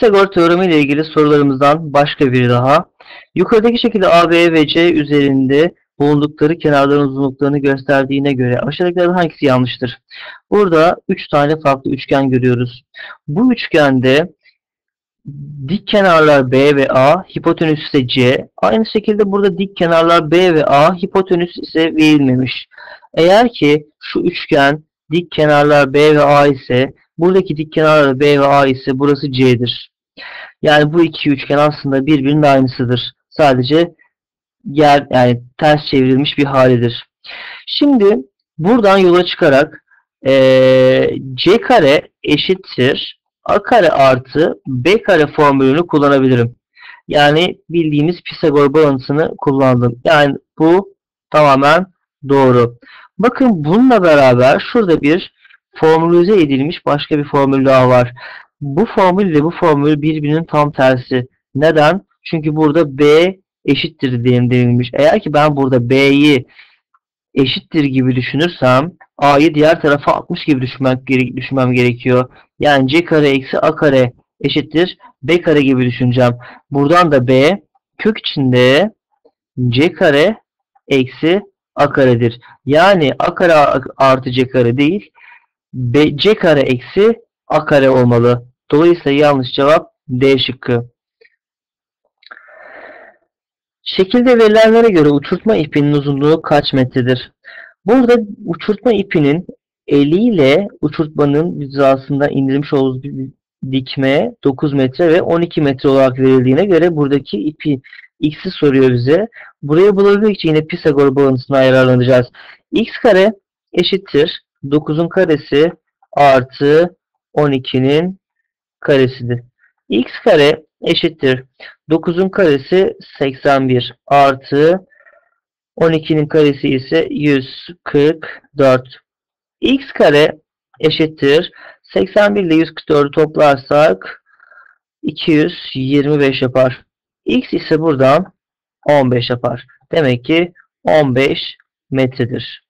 Pisagor teoremi ile ilgili sorularımızdan başka biri daha. Yukarıdaki şekilde AB ve C üzerinde bulundukları kenarların uzunluklarını gösterdiğine göre aşağıdakilerden hangisi yanlıştır? Burada 3 tane farklı üçgen görüyoruz. Bu üçgende dik kenarlar B ve A, hipotenüs ise C. Aynı şekilde burada dik kenarlar B ve A, hipotenüs ise verilmemiş. Eğer ki şu üçgen dik kenarlar B ve A ise buradaki dik kenarlar B ve A ise burası C'dir. Yani bu iki üçgen aslında birbirinin aynısıdır. Sadece yer yani ters çevrilmiş bir halidir. Şimdi buradan yola çıkarak ee, C kare eşittir A kare artı B kare formülünü kullanabilirim. Yani bildiğimiz Pisagor bağıntısını kullandım. Yani bu tamamen doğru. Bakın bununla beraber şurada bir formülize edilmiş başka bir formül daha var. Bu formül ile bu formül birbirinin tam tersi. Neden? Çünkü burada B eşittir diyelim denilmiş. Eğer ki ben burada B'yi eşittir gibi düşünürsem A'yı diğer tarafa 60 gibi düşünmek, düşünmem gerekiyor. Yani C kare eksi A kare eşittir B kare gibi düşüneceğim. Buradan da B kök içinde C kare eksi A karedir. Yani A kare artı C kare değil B, C kare eksi A kare olmalı. Dolayısıyla yanlış cevap D şıkkı. Şekilde verilenlere göre uçurtma ipinin uzunluğu kaç metredir? Burada uçurtma ipinin eliyle uçurtmanın hizasında indirmiş olduğu bir dikme 9 metre ve 12 metre olarak verildiğine göre buradaki ipi x'i soruyor bize. Buraya bulabilmek için yine Pisagor bağıntısına yararlanacağız. x kare eşittir 9'un karesi artı 12'nin karesidir. x kare eşittir 9'un karesi 81 artı 12'nin karesi ise 144. x kare eşittir. 81 ile 144'ü toplarsak 225 yapar. x ise buradan 15 yapar. Demek ki 15 metredir.